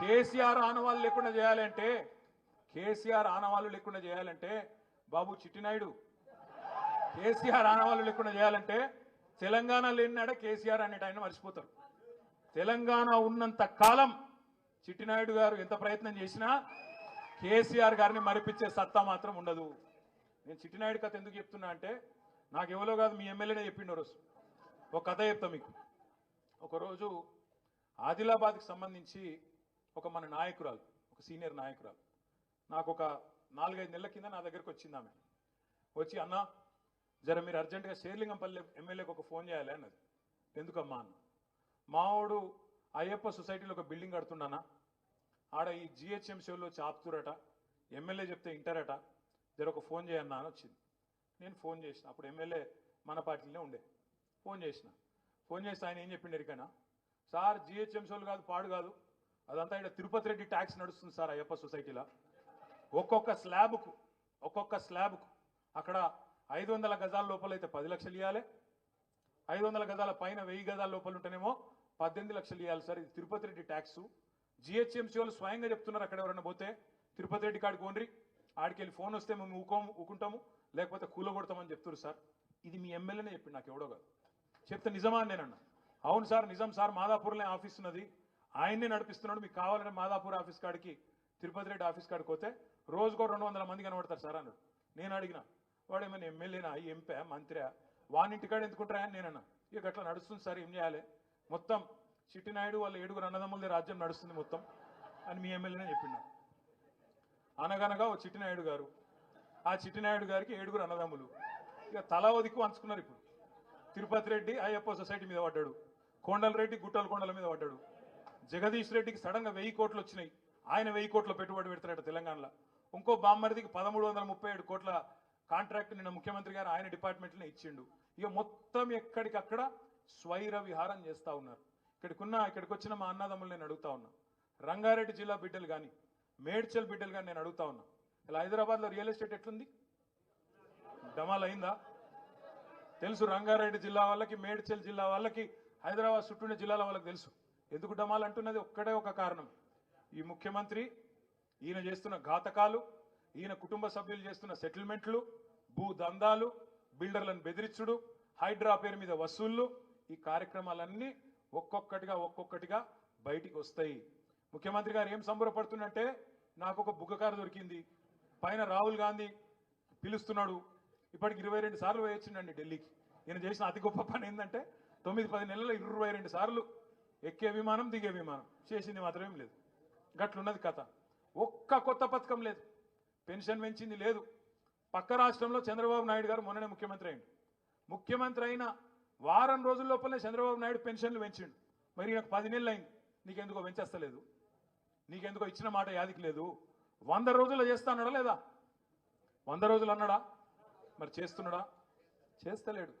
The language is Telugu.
కేసీఆర్ ఆనవాళ్ళు లేకుండా చేయాలంటే కేసీఆర్ ఆనవాళ్ళు లేకుండా చేయాలంటే బాబు చిట్టినాయుడు. కేసీఆర్ ఆనవాళ్ళు లేకుండా చేయాలంటే తెలంగాణ లేనినాడ కేసీఆర్ అనేట ఆయన మర్చిపోతారు. తెలంగాణ ఉన్నంత కాలం చిట్టినాయుడు గారు ఎంత ప్రయత్నం చేసినా కేసీఆర్ గారిని మరిపించే సత్తా మాత్రం ఉండదు. నేను చిట్టినాయుడు కథ ఎందుకు చెప్తున్నా అంటే నాకు ఎవరో కాదు మీ ఎమ్మెల్యేనే చెప్పిండు రోజు. ఒక కథ చెప్తా మీకు. ఒకరోజు ఆదిలాబాద్కి సంబంధించి ఒక మన నాయకురాలు ఒక సీనియర్ నాయకురాలు. నాకు ఒక నాలుగైదు నెలల కింద నా దగ్గరకు వచ్చింది ఆమె. వచ్చి అన్న జర మీరు అర్జెంటుగా శేర్లింగంపల్లి ఎమ్మెల్యేకి ఒక ఫోన్ చేయాలి అన్నది. ఎందుకమ్మా అన్న. మావాడు అయ్యప్ప సొసైటీలో ఒక బిల్డింగ్ కడుతున్నానా ఆడ ఈ జిహెచ్ఎంసీలో చాపుతురట ఎమ్మెల్యే చెప్తే ఇంటారట జర ఒక ఫోన్ చేయన్నా అని వచ్చింది. నేను ఫోన్ చేసిన. అప్పుడు ఎమ్మెల్యే మన పార్టీలోనే ఉండే. ఫోన్ చేసిన. ఫోన్ చేస్తే ఆయన ఏం చెప్పిండు ఎరికైనా? సార్ జిహెచ్ఎంసీలు కాదు పాడు కాదు. అదంతా ఇక్కడ తిరుపతి రెడ్డి ట్యాక్స్ నడుస్తుంది సార్ అయ్యప్ప సొసైటీలో. ఒక్కొక్క స్లాబ్కు ఒక్కొక్క స్లాబ్కు అక్కడ ఐదు వందల గజాల లోపల అయితే పది లక్షలు ఇవ్వాలి ఐదు వందల గజాల పైన వెయ్యి గజాల లోపల ఉంటేనేమో పద్దెనిమిది లక్షలు ఇవ్వాలి సార్. ఇది తిరుపతి రెడ్డి ట్యాక్స్. జిహెచ్ఎంసీ వాళ్ళు స్వయంగా చెప్తున్నారు అక్కడ ఎవరైనా పోతే. తిరుపతి రెడ్డి కాడికి ఓన్రి ఆడికి వెళ్ళి ఫోన్ వస్తే మేము ఊకోము ఊకుంటాము. లేకపోతే కూలగొడతామని చెప్తున్నారు సార్. ఇది మీ ఎమ్మెల్యేనే చెప్పింది నాకు ఎవడో కాదు. చెప్తే నిజమా నేనన్నా అవును సార్ నిజం సార్. మాదాపూర్లో ఆఫీస్ ఉన్నది. ఆయన్నే నడిపిస్తున్నాడు. మీకు కావాలంటే మాదాపూర్ ఆఫీస్ కాడికి తిరుపతి రెడ్డి ఆఫీస్ కాడికి పోతే రోజుకో రెండు వందల మంది కనబడతారు సార్ అన్నాడు. నేను అడిగిన వాడు ఏమైనా ఎమ్మెల్యేనా ఎంపీ మంత్రి వాని ఇంటికాడ ఎందుకుంటారా అని నేనన్నా. ఇక అట్లా నడుస్తుంది సార్ ఏం చేయాలి? మొత్తం చిట్టినాయుడు వాళ్ళ ఏడుగురు అన్నదమ్ములది రాజ్యం నడుస్తుంది మొత్తం అని మీ ఎమ్మెల్యేనే చెప్పిండు అనగనగా ఓ చిట్టినాయుడు గారు ఆ చిట్టినాయుడు గారికి ఏడుగురు అన్నదమ్ములు. ఇక తల ఒదిక్కు అంచుకున్నారు ఇప్పుడు. తిరుపతి రెడ్డి అయ్యప్ప సొసైటీ మీద పడ్డాడు. కొండలరెడ్డి గుట్టల కొండల మీద పడ్డాడు. జగదీష్ రెడ్డికి సడన్గా వెయ్యి కోట్లు వచ్చినాయి. ఆయన వెయ్యి కోట్ల పెట్టుబడి పెడుతున్నాడు తెలంగాణలో. ఇంకో బామ్మరిదికి పదమూడు వందల ముప్పై ఏడు కోట్ల కాంట్రాక్ట్ నిన్న ముఖ్యమంత్రి గారు ఆయన డిపార్ట్మెంట్లోనే ఇచ్చిండు. ఇక మొత్తం ఎక్కడికక్కడ స్వైర విహారం చేస్తా ఉన్నారు. ఇక్కడికున్న ఇక్కడికి వచ్చిన మా అన్నదమ్ములు నేను అడుగుతా ఉన్నా. రంగారెడ్డి జిల్లా బిడ్డలు కానీ మేడ్చల్ బిడ్డలు కానీ నేను అడుగుతా ఉన్నా. ఇలా హైదరాబాద్లో రియల్ ఎస్టేట్ ఎట్లుంది? డమాల్ అయిందా తెలుసు రంగారెడ్డి జిల్లా వాళ్ళకి మేడ్చల్ జిల్లా వాళ్ళకి హైదరాబాద్ చుట్టూనే జిల్లాల వాళ్ళకి తెలుసు. ఎందుకు డమాల్ అంటున్నది? ఒక్కడే ఒక కారణం. ఈ ముఖ్యమంత్రి ఈయన చేస్తున్న ఘాతకాలు ఈయన కుటుంబ సభ్యులు చేస్తున్న సెటిల్మెంట్లు భూ దందాలు బిల్డర్లను బెదిరించుడు హైడ్రా పేరు మీద వసూళ్ళు ఈ కార్యక్రమాలన్నీ ఒక్కొక్కటిగా ఒక్కొక్కటిగా బయటికి వస్తాయి. ముఖ్యమంత్రి గారు ఏం సంబరపడుతున్నట్టే నాకు ఒక బుగ్గకారు దొరికింది. పైన రాహుల్ గాంధీ పిలుస్తున్నాడు. ఇప్పటికి ఇరవై రెండు సార్లు వేయొచ్చిండండి ఢిల్లీకి. ఈయన చేసిన అతి గొప్ప పని ఏంటంటే తొమ్మిది పది నెలల్లో ఇరవై రెండు సార్లు ఎక్కే విమానం దిగే విమానం. చేసింది మాత్రమేం లేదు. గట్లున్నది కథ. ఒక్క కొత్త పథకం లేదు. పెన్షన్ పెంచింది లేదు. పక్క రాష్ట్రంలో చంద్రబాబు నాయుడు గారు మొన్ననే ముఖ్యమంత్రి అయింది ముఖ్యమంత్రి అయిన వారం రోజుల లోపలనే చంద్రబాబు నాయుడు పెన్షన్లు పెంచిండు. మరి నాకు పది నెలలు అయింది. నీకెందుకో పెంచేస్తలేదు? నీకెందుకో ఇచ్చిన మాట యాదికి లేదు? వంద రోజులు చేస్తా అన్నాడా లేదా? వంద రోజులు అన్నాడా? మరి చేస్తున్నాడా? చేస్తలేడు.